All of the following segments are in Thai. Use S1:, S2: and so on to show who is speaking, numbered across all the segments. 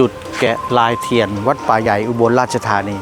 S1: จุดแกะลายเทียน วัดป่าใหญ่อุบลราชธานี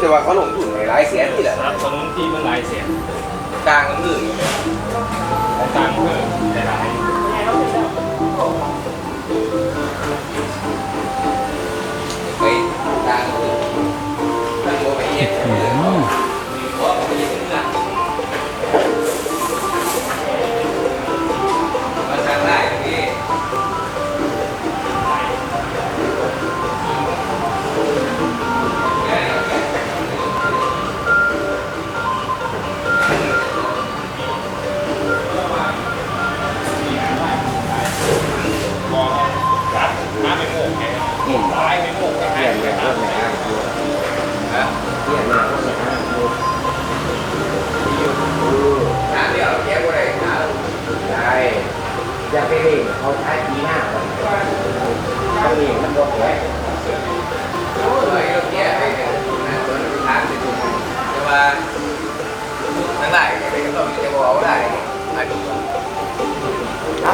S2: แต่ว่าเขาลงทุนในหลายแสนนี่แหละ
S3: สนับสนุนที่มันหลายเสียง
S2: กลางเงิน
S3: ต่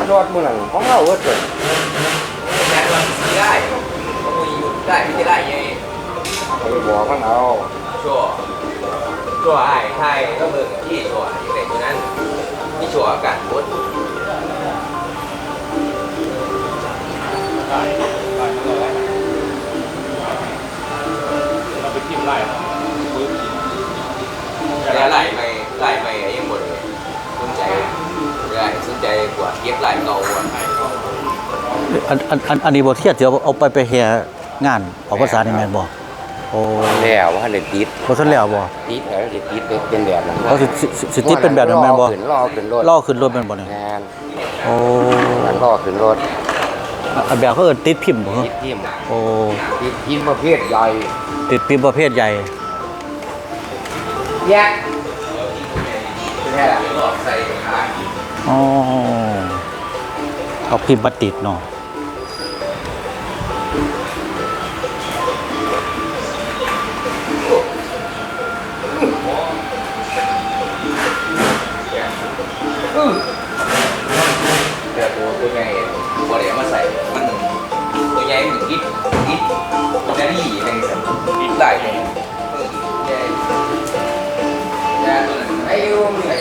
S2: ถ้า
S4: รถมือหลังของเราเว้ยเกิด
S2: แค่ว่าสีได้เขามีอยู่ได้ไม่ได้ยัง
S4: เขาไปบอกมันเอา
S2: ชั่วชั่วไอ้ไทยก็เบิ่งที่ชั่วอย่างไรตัวนั้นที่ชั่วอากาศบด
S3: ได้ได้มาเลยเราไปทิมไล่
S2: อันอั
S1: นอันอันนี้บ่เทียบเดี๋ยวเอาไปไปแห่งานออกภาษานี่แม่นบ่โอ้
S4: แล้วว่าเลยติด
S1: บ่ทันแล้วบ่
S4: ติดแล้วสิติดเป็นแบบนั้น
S1: เขาสิสิสิสิติดเป็นแบบนั้นแม่นบ่
S4: รอขึ้นรอขึ้นรถ
S1: ล่อขึ้นรถแม่นบ่เนี่ย
S4: งาน
S1: โอ้
S4: มันรอขึ้นรถ
S1: อันแบบเขาเอิ้นติดพิมพ์บ่
S4: ติดทิม
S1: โอ้
S4: ติดทิมประเภทใหญ่
S1: ติดพิมพ์ประเภทใหญ่
S4: แยก
S2: แค่หลอดใส่ขา
S1: อ๋อเอาพิมพ์มาติดเนาะ
S2: กิดไหล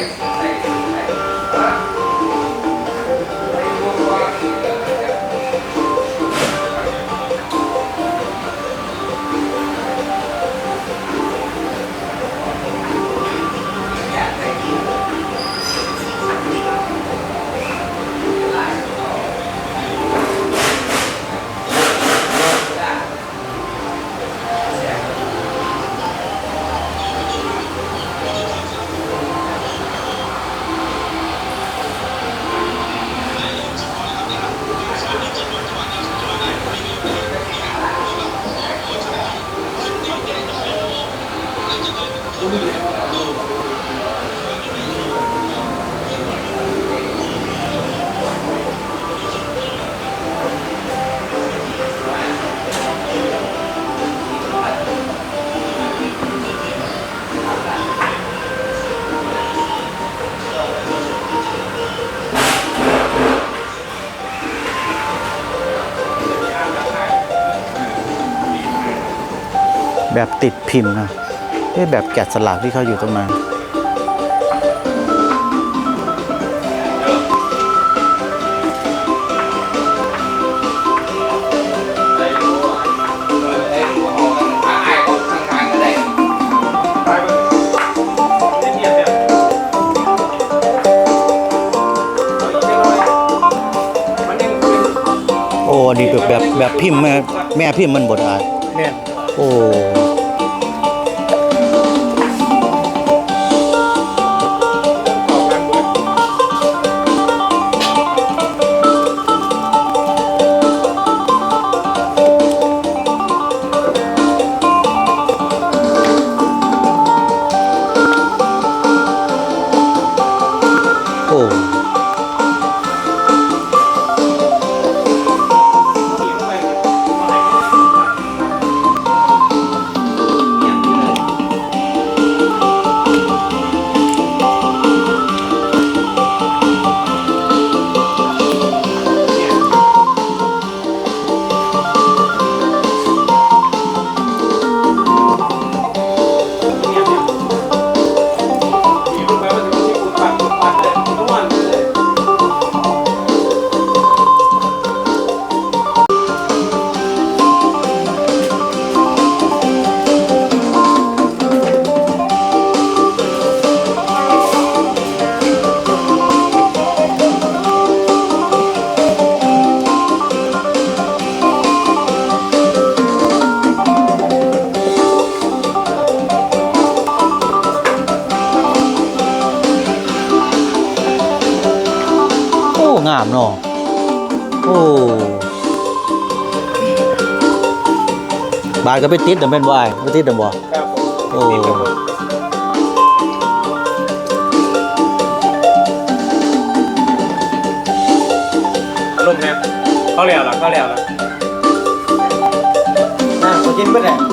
S2: เติ
S1: ดพิมพ์นะเอ๊ะแบบแกะสลักที่เขาอยู่ตรงนั้น
S2: ไอ้ยูไอ้ยูออกทางไอ้ก็ทางทางก็ได้
S3: ไปไปเทียบเนี่ย
S2: มันยังเป็น
S1: อ้อันนี้แบบแบบแบบพิมพ์แม่แม่พิมพ์มันบ่ได้
S3: แม่น
S1: โอ้
S3: ต่อา
S1: มเนาะโอ้บาดก็ไปติดน่ะแม่นบ่อ้ายไปติดน่ะบ่
S3: ครับผม
S1: โอ้
S3: นี่ครับผมลมเนี่ยเขาแล้วล่ะเขาแล้วล่ะ
S4: อะกูกินเบิดแหละเอา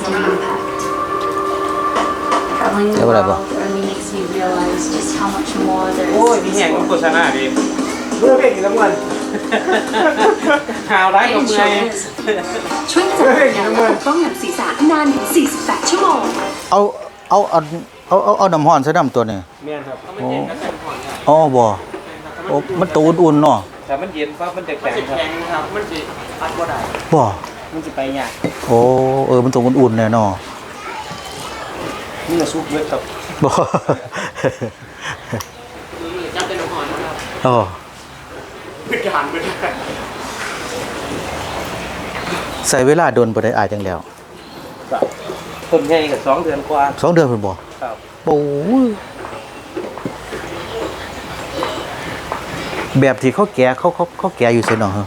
S5: leaves a lasting impact. Traveling the
S1: Yeah, whatever.
S5: world only makes me realize just how much more there
S3: โอ้ย
S5: is
S3: มี
S5: to
S3: แห้ง
S5: this
S3: โฆ
S5: world.
S3: ษณาดิ
S4: เมื่อเป็นกินน้ำมัน
S3: ข่าวร้าย
S5: It
S3: กับเมือง
S5: sure is.
S6: ช่วยจัดการปกป้องหนังศีรษะนานถึง48 ชั่วโมง
S1: เอาเอาเอาเอาเอาเอาน้ำร้อนใส่น้ำตัวนี้
S3: แม่นครับ
S1: โอ้อ๋อบ่โอ้มันตัวอุ่นๆเนาะ
S3: แต่มันเย็นปั๊บมันจะแข็งครับ
S1: บ่
S4: มันจะไปยาก
S1: โอ้เออมันตัวอุ่นๆแน่เนาะ
S4: นี่เราซุปเบิดครับ
S1: บ่
S3: จับเป็นหอนนะครับ
S1: อ๋อ
S3: เป็นการเป็น
S1: ใส่เวลาโดนบ่ได้อายจังแล้ว
S4: ต้นใหญ่กับสองเดือนกว่า
S1: สองเดือนเพิ่นบ่
S4: ครับ
S1: โอ้ยแบบที่เขาแกะเขาเขาเขาแกะอยู่ไสเนาะฮะ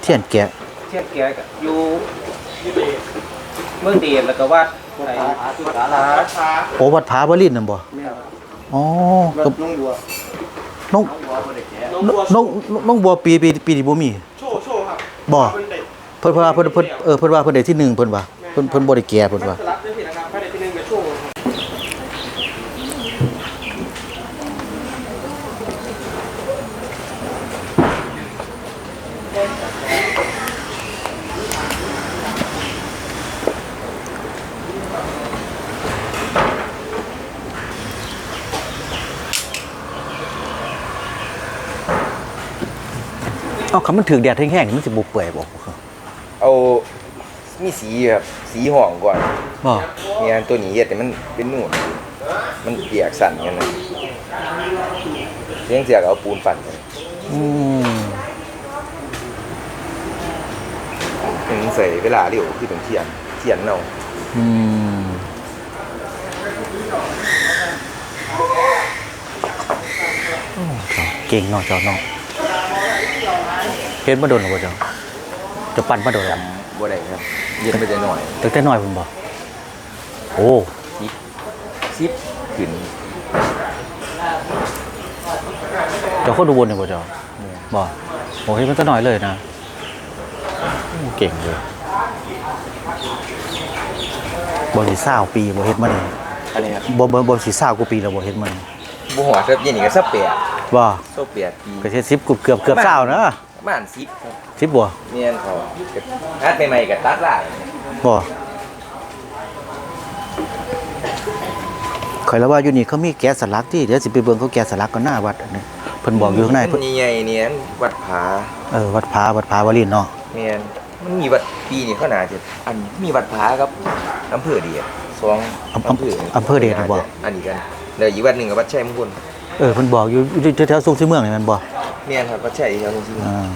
S1: เทียนแกะ
S4: เทียบแกกับอยู่เมืองเดียนแล้วก็วัดไหนวัดสารา
S3: ช้า
S1: โอ้วัดผาบรินทร์นั่นบ่
S4: แม่ครับ
S1: อ๋อ
S4: วั
S1: ก็
S4: ดน้องบัว
S1: น้อง
S3: น้องบัว
S1: น้องน้องน้องบัวปีปีปีนี้บ่มี
S3: โชว์โชว์ครับ
S1: บ่
S3: เป็นเด็ก
S1: เพิ่นว่าเพิ่นเพิ่นเออเพิ่นว่าเพิ่นได้ที่หนึ่งเพิ่นว่าเพิ่นเพิ่นบ่ได้แก่เพิ่นว่า
S4: สลับด้วยสินะครับภายในที่หนึ่งเป็นช่วง
S1: เอ้าคำมันถึกแดดแห้งๆนี่มันสิบ่เปื่อยบ่
S2: เอามีสีครับสีห่องก่อน
S1: บ่
S2: เนี่ยตัวนี้เฮ็ดแต่มันเป็นหนูดมันเปียกสั่นกันนะเลี้ยงเสือกเอาปูนปั่นกัน
S1: อืม
S2: ถึงใส่เวลาเร็วคือถึงเทียนเทียนเนา
S1: อืมโอ้เก่งเนาะเจ้าเนาะเฮ็ดมาโดนหรือบ่เจ้าจะปั่นมาโดนแล้ว
S2: บ่ได้ครับเย็นไปแต่หน่อย
S1: ตั้งแต่น้อยเพิ่นบ่โอ้
S2: ซิบขึ้น
S1: เจ้าคนอุบลนี่บ่เจ้าบ่โอ้เฮ็ดมาแต่น้อยเลยนะโอ้เก่งเลยบ่สิ20ปีบ่เฮ็ดมานี่
S2: อะไรครับ
S1: บ่บ่บ่สิ20กว่าปีแล้วบ่เฮ็ดมานี่
S2: บ่หัวครับเย็นนี่ก็สักแปด
S1: บ่
S2: สักแปดปี
S1: ก็เฮ็ด10เกือบเกือบเกือบ20นะ
S2: ประมาณสิบครับ
S1: 10บ่
S2: เนียนเขาก็ฮัดใหม่ๆก็ตัดได้
S1: บ่ข่อยแล้วว่าอยู่นี่เขามีแกะสลักที่เดี๋ยวสิไปเบิ่งเขาแกะสลักก็หน้าวัดอันนี้เพิ่นบอกอยู่ข้างในเพิ่น
S2: ใหญ่ๆเนี่ยวัดผา
S1: เออวัดพาวัดพาวลินเนาะ
S2: เนียนมันมีวัดปีนี่เขาน่าจะอันมีวัดผาครับอำเภอเดียสอง
S1: อำอำอำเภอเดชน่ะบ่
S2: อันนี้กันเดี๋ยวอีกวัดหนึงกับวัดชัยมงคล
S1: เออเพิ่นบอกอยู่อยู่แถวๆทรงสิเมืองนี่แม่นบ่
S2: เนี่ยครับก็แชัยครับจริงๆ
S1: อ่า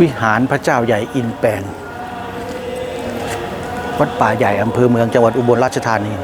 S1: วิหารพระเจ้าใหญ่อินแปลงวัดป่าใหญ่อำเภอเมืองจังหวัดอุบลราชธานี